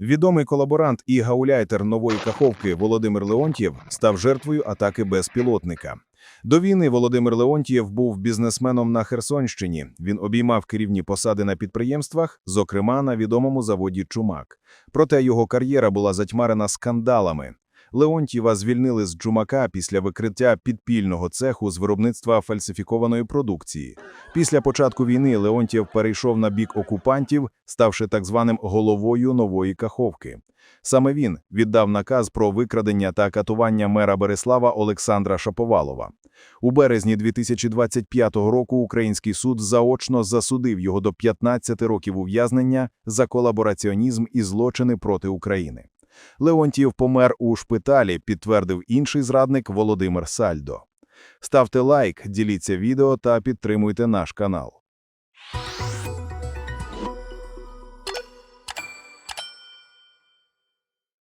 Відомий колаборант і гауляйтер нової каховки Володимир Леонтьєв став жертвою атаки безпілотника. До війни Володимир Леонтьєв був бізнесменом на Херсонщині. Він обіймав керівні посади на підприємствах, зокрема на відомому заводі Чумак. Проте його кар'єра була затьмарена скандалами. Леонтьєва звільнили з Джумака після викриття підпільного цеху з виробництва фальсифікованої продукції. Після початку війни Леонтьєв перейшов на бік окупантів, ставши так званим головою нової каховки. Саме він віддав наказ про викрадення та катування мера Береслава Олександра Шаповалова. У березні 2025 року український суд заочно засудив його до 15 років ув'язнення за колабораціонізм і злочини проти України. Леонтьєв помер у шпиталі, підтвердив інший зрадник Володимир Сальдо. Ставте лайк, діліться відео та підтримуйте наш канал.